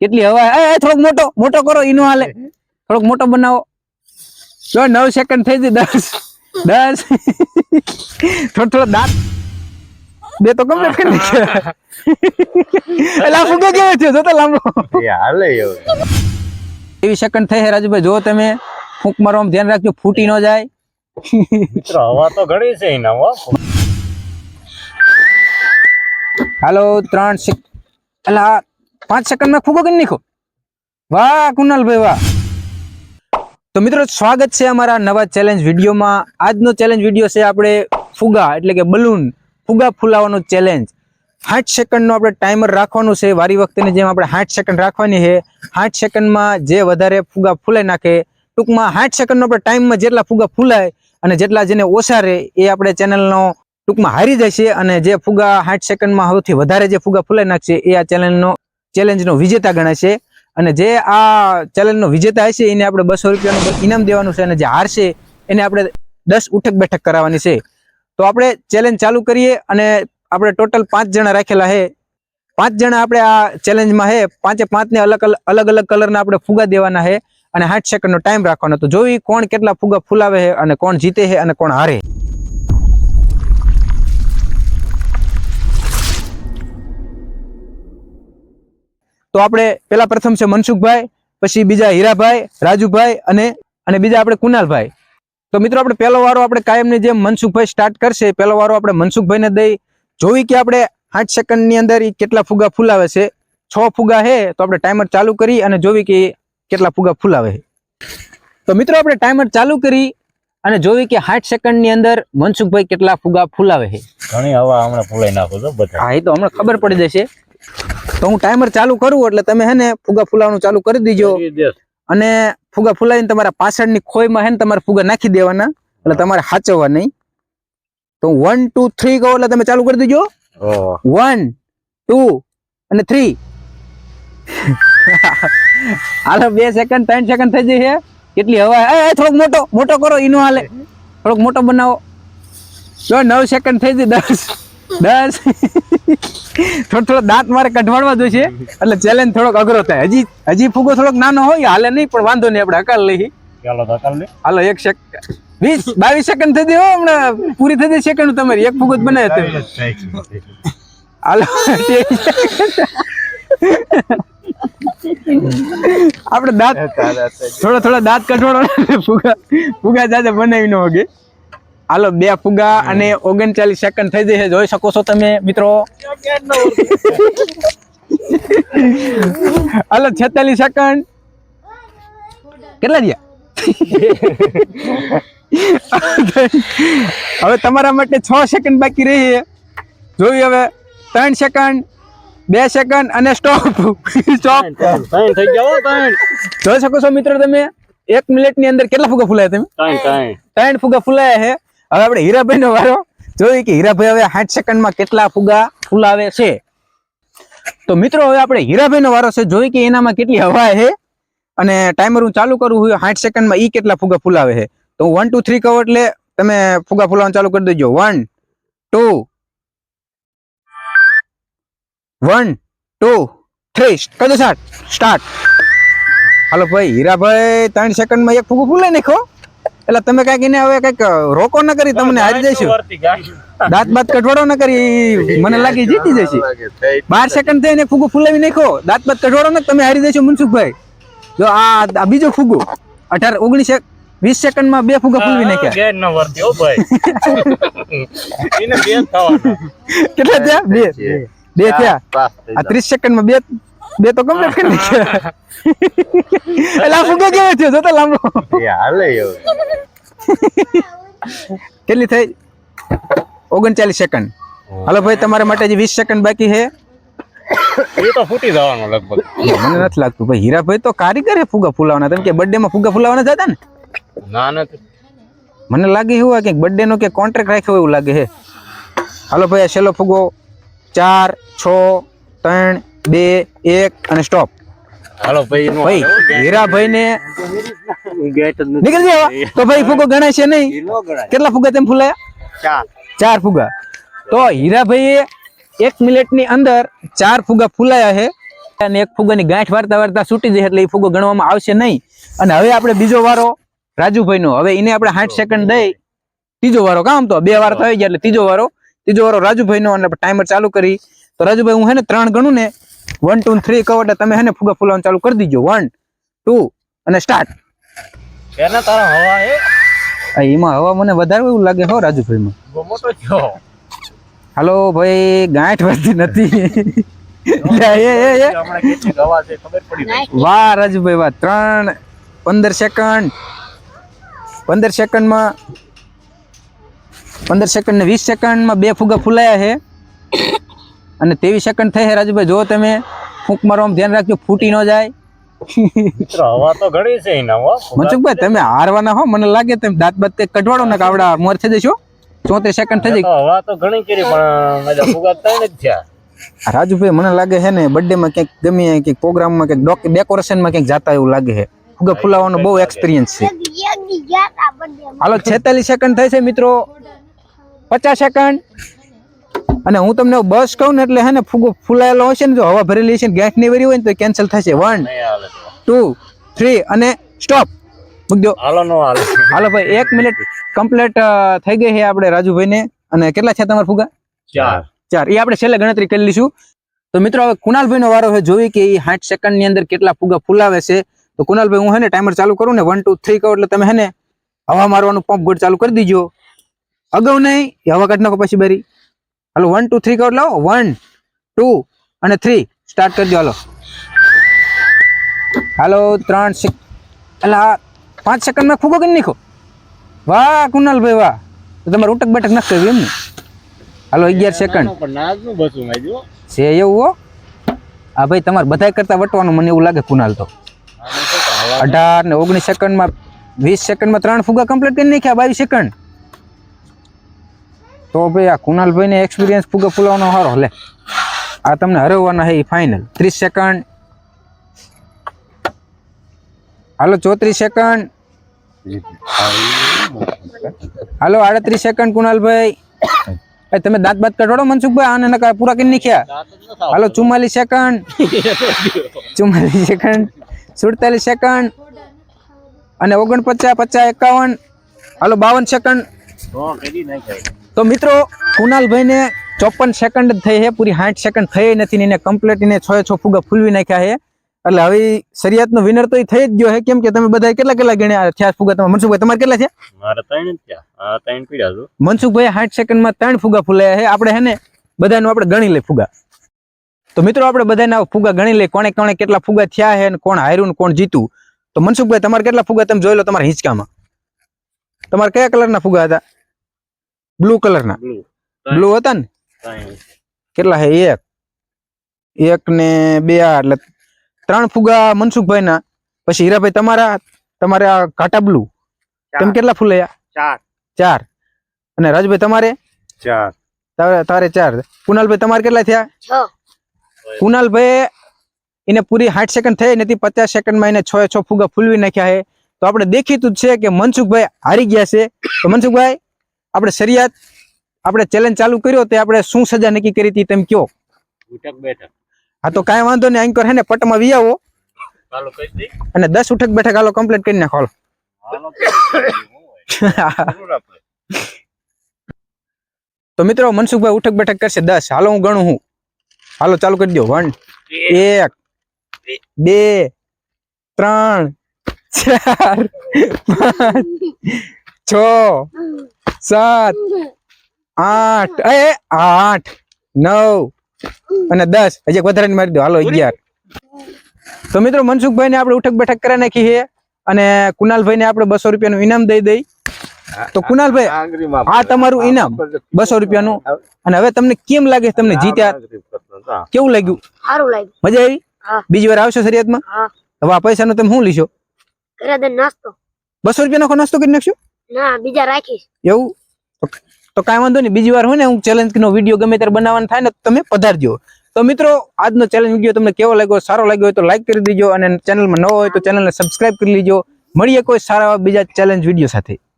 કેટલી હવા? એ થોડોક મોટો મોટો કરો ઈનો હાલે. થોડોક મોટો બનાવો. જો નવ સેકન્ડ થઈ ગઈ દસ. દસ. થોડો થોડો દાંત. બે તો કમ્પ્લીટ કરી નાખ્યા. એટલે આ ફુગ્ગો કેવો થયો? જોતો લાંબો. હાલે એવું. સેકન્ડ થઈ છે રાજુભાઈ જો તમે. ફૂંક મારવામાં ધ્યાન રાખજો ફૂટી ન જાય. મિત્રો હવા તો ઘણી છે એના હાલો ત્રણ આ પાંચ સેકન્ડમાં ફૂગો કરી નાખો વાહ કુનાલભાઈ વાહ. તો મિત્રો, સ્વાગત છે અમારા નવા ચેલેન્જ વિડીયોમાં. આજનો ચેલેન્જ વીડિયો છે આપણે ફુગા, એટલે કે બલૂન ફુગા ફૂલાવાનો ચેલેન્જ સાઠ સેકન્ડનો આપણે ટાઈમર રાખવાનું છે. વારી વખતેની જેમ આપણે સાઠ સેકન્ડ રાખવાની છે. સાઠ સેકન્ડમાં જે વધારે ફુગા ફૂલાઈ નાખે, ટૂંકમાં સાઠ સેકન્ડનો આપણે ટાઈમમાં જેટલા ફુગા ફૂલાય અને જેટલા જેને ઓછા રહે, એ આપણે ચેનલનો ટૂંકમાં હારી જશે અને જે ફુગા સાઠ સેકન્ડમાં સૌથી વધારે જે ફુગા ફૂલાઈ નાખશે એ આ ચેલેન્જનો ચેલેન્જનો વિજેતા ગણાશે અને જે આ ચેલેન્જનો વિજેતા હશે, એને આપણે બસો રૂપિયાનું ઇનામ દેવાનું છે અને જે હારશે, એને આપણે દસ ઉઠક બેઠક કરાવવાની છે. તો આપણે ચેલેન્જ ચાલુ કરીએ અને આપણે ટોટલ પાંચ જણા રાખેલા છે. પાંચ જણા આપણે આ ચેલેન્જમાં છે. પાંચે પાંચને અલગ અલગ અલગ કલરના આપણે ફુગા દેવાના છે. અને સાઠ સેકન્ડનો ટાઈમ રાખવાનો. તો જોઈ કોણ કેટલા ફુગા ફૂલાવે છે અને કોણ જીતે છે અને કોણ હારે તો આપણે પેલા પ્રથમ છે મનસુખભાઈ પછી બીજા હીરાભાઈ રાજુભાઈ અને અને બીજા આપણે કુનાલભાઈ તો મિત્રો આપણે પહેલો વારો આપણે કાયમની જેમ મનસુખભાઈ સ્ટાર્ટ કરશે. પહેલો વારો આપણે મનસુખભાઈને દઈ. જોઈ કે આપણે આઠ સેકન્ડની અંદર એ કેટલા ફુગા ફૂલાવે છે. છ ફુગા હે તો આપણે ટાઈમર ચાલુ કરી અને જોવી કે કેટલા ફુગા ફૂલાવે તો મિત્રો આપણે ટાઈમર ચાલુ કરી અને જોવી કે સાઠ સેકન્ડની અંદર મનસુખભાઈ કેટલા ફુગા ફૂલાવે છે. ઘણી હવા હમણાં ફૂલાઈ નાખો છો હા એ તો હમણાં ખબર પડી જશે. તો હું ટાઈમર ચાલુ કરું એટલે તમે હે ને ફુગા ફૂલાવાનું ચાલુ કરી દેજો. અને ફુગા ફૂલાવીને તમારા પાછળની ખોઈમાં હે ને તમારે ફુગા નાખી દેવાના. એટલે તમારે સાચવવા નહીં. તો વન ટુ થ્રી કહો એટલે તમે ચાલુ કરી દેજો. વન ટુ અને થ્રી હાલો બે સેકન્ડ ત્રણ સેકન્ડ થઈ જશે કેટલી હવા? એ થોડોક મોટો મોટો કરો ઈનો હાલે. થોડોક મોટો બનાવો. જો નવ સેકન્ડ થઈ ગઈ દસ. દસ થોડો થોડો દાંત મારે કઢવાડવા જોઈશે. એટલે ચેલેન્જ થોડોક અઘરો થાય. હજી હજી ફૂગો થોડોક નાનો હોય હાલે નહીં પણ વાંધો નહીં આપણે હકાલ લઈ હાલો એક સેકન્ડ વીસ બાવીસ સેકન્ડ થઈ ગઈ હમણાં. પૂરી થઈ સેકન્ડ તમારી. એક ફૂગો જ બનાવે તમે. હાલો આપણે દાંત થોડા થોડા દાંત કઠોળો ફુગા ફુગા જાજે બનાવી ન હોગે. હાલો બે ફુગા અને ઓગણચાલીસ સેકન્ડ થઈ જશે. જોઈ શકો છો તમે મિત્રો. હાલો છેતાલીસ સેકન્ડ કેટલા રહ્યા હવે તમારા માટે છ સેકન્ડ બાકી રહી છે. જોયું હવે? ત્રણ સેકન્ડ બે સેકન્ડ અને સ્ટોપ સ્ટોપ થઈ જાઓ જોઈ શકો છો મિત્રો તમે? એક મિનિટની અંદર કેટલા ફુગા ફૂલાયા તમે? ત્રણ ફુગા ફૂલાયા છે. હવે આપણે હીરાભાઈ નો વારો જોઈએ કે હીરાભાઈ હવે સાઠ સેકન્ડમાં કેટલા ફુગા ફૂલાવે છે? તો મિત્રો, હવે આપણે હીરાભાઈ નો વારો છે, જોઈએ કે એનામાં કેટલી હવા છે અને ટાઈમર હું ચાલુ કરું હોય સાઠ સેકન્ડમાં એ કેટલા ફુગા ફૂલાવે છે? તો હું વન ટુ થ્રી કહું એટલે તમે ફુગા ફૂલાવાનું ચાલુ કરી દેજો. One two one two three કદો start start હાલો ભાઈ, હીરાભાઈ ત્રણ સેકન્ડમાં એક ફુગું ફૂલાઈ નાખો એટલે તમે કંઈક એને હવે કંઈક રોકો ન કરી તમને હારી જઈશું. દાંત બાત કઠવાડો ન કરી મને લાગી જીતી જશે. બાર સેકન્ડ થઈને ફુગો ફૂલાવી નાખો દાંત બાત કઠવાડો ને તમે હારી જશો મનસુખભાઈ. જો આ બીજો ફુગો. અઢાર ઓગણીસ વીસ સેકન્ડમાં બે ફુગા ફૂલવી નાખ્યા. કેટલા થયા? બે. બે થયા. આ ત્રીસ સેકન્ડમાં બે બે તો કમ્પ્લીટ કરી નાખ્યા આ ફુગો કેવો થયો? જોતો લાંબો. હાલે કેટલી થઈ? ઓગણચાલીસ સેકન્ડ. હાલો ભાઈ તમારા માટે જે વીસ સેકન્ડ બાકી છે. એ તો ફૂટી જવાનું લગભગ. મને નથી લાગતું ભાઈ. હીરાભાઈ તો કારીગર હે ફુગા ફૂલાવાના. તમે કે બર્થડે માં ફુગા ફૂલાવાના જતા ને? ના નથી. મને લાગે એવું કે બર્થડે નો કે કોન્ટ્રાક્ટ રાખ્યો એવું લાગે છે. હાલો ભાઈ આ છેલ્લો ફુગો ચાર છ ત્રણ બે એક અને સ્ટોપ હાલો ભાઈ ભાઈ હીરાભાઈ ને નીકળી જાવ તો ભાઈ ફુગો ગણાય છે નહીં? નો. કેટલા ફુગા તેમ ફૂલાયા? ચાર. ચાર ફુગા. તો હીરાભાઈએ એક મિનિટની અંદર ચાર ફુગા ફૂલાયા છે અને એક ફુગાની ગાંઠ વારતા વારતા છૂટી જાય એટલે એ ફુગો ગણવામાં આવશે નહીં. અને હવે આપણે બીજો વારો રાજુભાઈનો. હવે એને આપણે સાઠ સેકન્ડ દઈ ત્રીજો વારો. કામ તો બે વાર થઈ ગયા એટલે ત્રીજો વારો. ત્રીજો વારો રાજુભાઈનો અને ટાઈમર ચાલુ કરી. તો રાજુભાઈ હું હે ને ત્રણ ગણું ને વન ટુ થ્રી કહો એટલે તમે હે ને ફુગા ફૂલવાનું ચાલુ કરી દીજો. વન ટુ અને સ્ટાર્ટ એના તારા હવા એ એમાં હવા મને વધારે એવું લાગે હો રાજુભાઈમાં. મોટો હાલો ભાઈ ગાંઠ વધતી નથી. લે, એ, એ, એ. હમણાં કેટલી હવા છે ખબર પડી નહીં. વાહ રાજુભાઈ વાહ. ત્રણ પંદર સેકન્ડ પંદર સેકન્ડમાં પંદર સેકન્ડ ને વીસ સેકન્ડમાં બે ફુગા ફૂલાયા છે. અને ત્રેવીસ સેકન્ડ થઈ છે રાજુભાઈ જો તમે ફૂંક મારવામાં ધ્યાન રાખજો ફૂટી ન જાય. હવા તો ઘણી છે મનસુખભાઈ તમે હારવાના હો મને લાગે તમે દાંત બાત કઢવાડો ને કાવડા મોર થઈ જશો. ચોતેર સેકન્ડ થઈ જાય. હવા તો ઘણી કરી પણ હજી ત્રણ જ થયા. રાજુભાઈ મને લાગે છે ને બર્થડે માં ક્યાંક ગમે ક્યાંક પ્રોગ્રામમાં ક્યાંક ડેકોરેશનમાં ક્યાંક જાતા એવું લાગે છે. ફુગા ફુલાવાનો બહુ એક્સપિરિયન્સ છે. હાલો છેતાલીસ સેકન્ડ થાય છે મિત્રો. પચાસ સેકન્ડ. અને હું તમને બસ કહું ને એટલે હે ને ફૂગો ફૂલાયેલો હશે ને જો હવા ભરેલી હશે ને ગેસ નહીં ભરી હોય ને તો કેન્સલ થશે. વન ટુ થ્રી અને સ્ટોપ મૂકજો હાલો નો હાલો. હાલો ભાઈ એક મિનિટ કમ્પ્લીટ થઈ ગઈ છે આપણે રાજુભાઈને. અને કેટલા છે તમારા ફુગા? ચાર. ચાર. એ આપણે છેલ્લે ગણતરી કરી લઈશું. તો મિત્રો હવે કુનાલભાઈનો વારો છે. જોઈ કે એ સાઠ સેકન્ડની અંદર કેટલા ફુગા ફૂલાવે છે. તો કુનાલભાઈ હું હે ને ટાઈમર ચાલુ કરું ને વન ટુ થ્રી કહું એટલે તમે હે ને હવા મારવાનું પંપ ગોળ ચાલુ કરી દીજો. અગાઉ નહીં હવા કાઢ નાખો પછી બારી. હાલો વન ટુ થ્રી કરો લાવો. વન ટુ અને થ્રી સ્ટાર્ટ કરી દો હાલો. હાલો ત્રણ એટલે હા પાંચ સેકન્ડમાં ફૂગો કરી નાખો વાહ કુનાલભાઈ વાહ. તો તમારે ઉટક બેઠક નથી કરવી એમ ને હાલો અગિયાર સેકન્ડ છે એવું હો? હા ભાઈ તમારે બધા કરતા વટવાનું મને એવું લાગે કુનાલ તો. કે અઢાર ને ઓગણીસ સેકન્ડમાં વીસ સેકન્ડમાં ત્રણ ફુગા કમ્પ્લીટ કરી નાખ્યા બાવીસ સેકન્ડ તો ભાઈ આ કુનાલભાઈ ને એક્સપિરિયન્સ ફુગા ફૂલાવાનો હારો, લે. આ તમને હરવવાના છે એ ફાઇનલ ત્રીસ સેકન્ડ હાલો, ચોત્રીસ સેકન્ડ હાલો, આડત્રીસ સેકન્ડ કુનાલભાઈ તમે દાંત બાત કઢવાડો મનસુખભાઈ? આને નકા પૂરા કરી નાખ્યા. હાલો, ચુમ્માલીસ સેકન્ડ ચુમ્માલીસ સેકન્ડ સુડતાલીસ સેકન્ડ અને ઓગણપચાસ, પચાસ, એકાવન. હાલો, બાવન સેકન્ડ તો મિત્રો કુનાલભાઈને ચોપન સેકન્ડ જ થઈ છે. પૂરી સાઠ સેકન્ડ થઈ નથી એને કમ્પ્લીટ એને છ છ ફુગા ફૂલવી નાખ્યા છે. એટલે હવે શરિયાતનો વિનર તો એ થઈ જ ગયો છે. કેમ કે તમે બધા કેટલા કેટલા ગણ્યા થયા ફુગા તમે મનસુખભાઈ તમારે કેટલા છે મારે ત્રણ થયા. હા ત્રણ પીડ્યા છું. મનસુખભાઈ સાઠ સેકન્ડમાં ત્રણ ફુગા ફૂલાયા છે. આપણે હે ને બધાનું આપણે ગણી લઈ ફુગા તો મિત્રો આપણે બધાના ફુગા ગણી લઈએ. કોણે કોણે કેટલા ફુગા થયા છે અને કોણ હાર્યું ને કોણ જીતું. તો મનસુખભાઈ તમારે કેટલા ફુગા તમે જોઈ લો તમારા હિંચકામાં. તમારે કયા કલરના ફુગા હતા? બ્લુ કલરના બ્લુ બ્લુ હતા ને? કેટલા હે? એક. એક ને બે આ એટલે ત્રણ ફુગા મનસુખભાઈના. પછી હીરાભાઈ તમારા તમારે આ ઘાટા બ્લુ તમે કેટલા ફૂલાયા ચાર. ચાર. અને રાજભાઈ તમારે? ચાર. તારે તારે ચાર. કુનાલભાઈ તમારે કેટલા થયા? કુનાલભાઈ એને પૂરી સાઠ સેકન્ડ થઈ નથી પચાસ સેકન્ડમાં એને છ છ ફુગા ફૂલવી નાખ્યા છે તો આપણે દેખીતું જ છે કે મનસુખભાઈ હારી ગયા છે. તો મનસુખભાઈ આપણે શરિયાત આપણે ચેલેન્જ ચાલુ કર્યો તે આપણે શું સજા નક્કી કરી હતી તેમ કયો? ઉઠક બેઠક. હા તો કાંઈ વાંધો નહીં એન્કર હે ને પટમાં વી આવો. અને દસ ઉઠક બેઠક હાલો કમ્પ્લીટ કરી નાખો તો મિત્રો મનસુખભાઈ ઉઠક બેઠક કરશે દસ. હાલો હું ગણું હું હાલો ચાલુ કરી દો વન એક બે ત્રણ ચાર પાંચ છ સાત આઠ એ આઠ નવ અને દસ. હજી વધારે મારી દો. હાલો અગિયાર. તો મિત્રો મનસુખભાઈ ને આપણે ઉઠક બેઠક કરી નાખી છે અને કુનાલભાઈ ને આપણે બસો રૂપિયાનું ઇનામ દઈ દઈ. તો કુનાલભાઈ આ તમારું ઇનામ બસો રૂપિયાનું. અને હવે તમને કેમ લાગે તમને જીત્યા? કેવું લાગ્યું? સારું લાગ્યું. મજા આવી? બીજી વાર આવશો શરિયાતમાં? હવે આ પૈસાનો તમે શું લીશો? ઘરે દે નાસ્તો. બસો રૂપિયા નાખો નાસ્તો કરી નાખશો? ના, બીજા રાખીશ. એવું? તો- કાંઈ વાંધો નહીં. બીજી વાર હોય ને, હું ચેલેન્જ નો વીડિયો ગમે ત્યારે બનાવવાનો થાય ને તમે પધારજો. તો મિત્રો, આજનો ચેલેન્જ વીડિયો તમને કેવો લાગ્યો, સારો લાગ્યો હોય તો લાઈક કરી દેજો અને ચેનલમાં ન હોય તો ચેનલને સબસ્ક્રાઇબ કરી લેજો. મળીએ કોઈ સારા બીજા ચેલેન્જ વીડિયો સાથે.